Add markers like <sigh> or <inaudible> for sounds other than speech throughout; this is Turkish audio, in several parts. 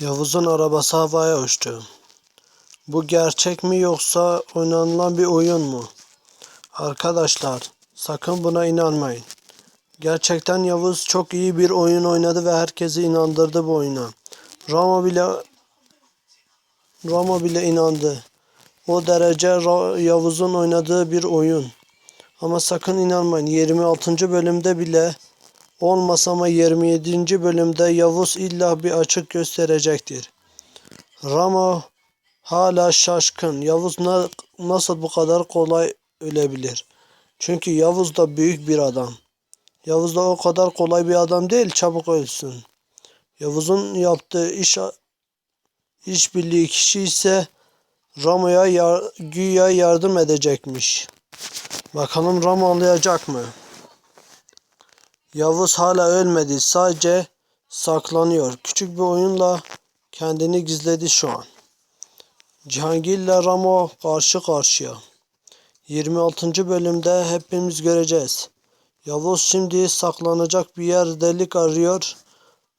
Yavuz'un arabası havaya uçtu. Bu gerçek mi yoksa oynanılan bir oyun mu? Arkadaşlar, sakın buna inanmayın. Gerçekten Yavuz çok iyi bir oyun oynadı ve herkesi inandırdı bu oyuna. Ramo bile Ramo bile inandı. O derece Yavuz'un oynadığı bir oyun. Ama sakın inanmayın 26. bölümde bile olmasa ama 27. bölümde Yavuz illa bir açık gösterecektir. Ramo hala şaşkın. Yavuz na- nasıl bu kadar kolay ölebilir? Çünkü Yavuz da büyük bir adam. Yavuz da o kadar kolay bir adam değil çabuk ölsün. Yavuz'un yaptığı iş işbirliği kişi ise Ramo'ya yar, güya yardım edecekmiş. Bakalım Ramo anlayacak mı? Yavuz hala ölmedi. Sadece saklanıyor. Küçük bir oyunla kendini gizledi şu an. Cihangir ile Ramo karşı karşıya. 26. bölümde hepimiz göreceğiz. Yavuz şimdi saklanacak bir yer delik arıyor.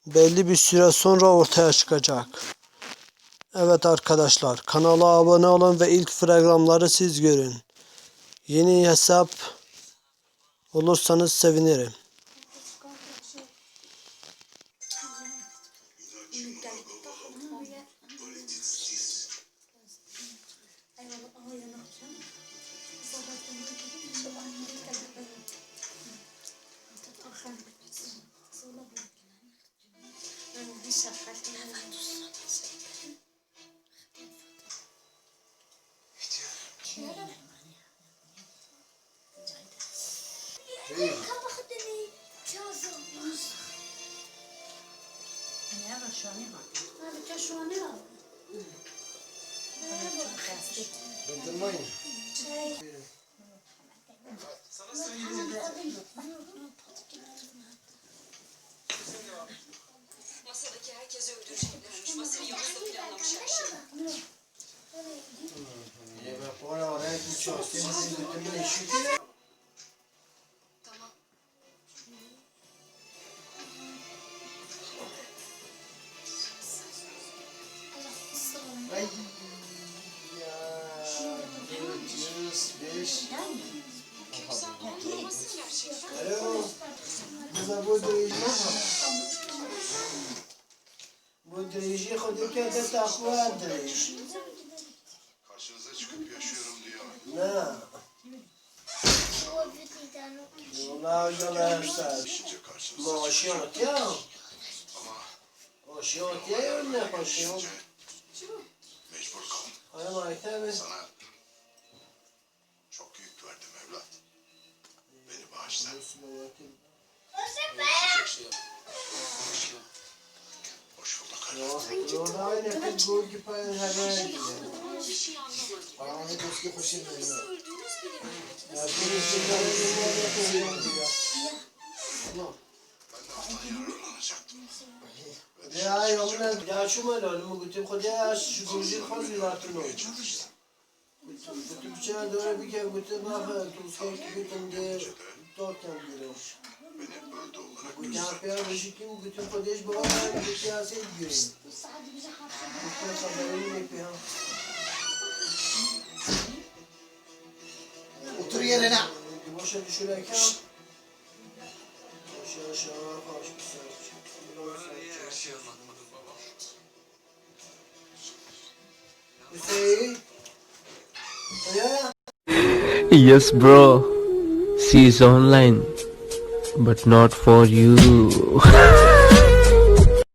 Belli bir süre sonra ortaya çıkacak. Evet arkadaşlar kanala abone olun ve ilk fragmanları siz görün. Yeni hesap olursanız sevinirim. Ümit gel. Tamam gel. Ama yana atacağım. Sabah dönüyor dedim. Sabah yemek geldi. Akşam sonra bu. Ben bir sefer hemen. Hey. Masadaki herkesi öldüreceklermiş. Masayı Yavuz da planlamış her şeyi. Tamam. Ay ya. Yıldız beş. Alo. Bize bu derece mi? Bu derece kodukya da takva derece. Karşınıza çıkıp yaşıyorum diyor. Ne? Ona göre Maaşı yok ya. Maaşı yok ya. Maaşı yok ya. Vallahi evet. Sana çok yük verdim evlat. Beni bağışla. Hoş bulduk evlat. Orada aynı kız bu gibi haber gidiyor. Bana ne gözlü hoşum geliyor. Ya bu yüzden ben de ne yapıyorum diyor. Tamam. Ben de haftan yarın ya yoluna ya şu malum mu gittim koca şu gurji kazı zaten o. Gittim bıçağı doğru bir kere gittim bak tuzka gittim diye dört yan giriyor. Beni öldü olarak Bu göster. yapıya rıjikim gittim kodeş baba ben bir siyasi gireyim. Gittim kadarını yapıyor. Otur yerine. Boşa düşürerken aşağı aşağı karşı bir Yes, bro. She's online, but not for you. <laughs>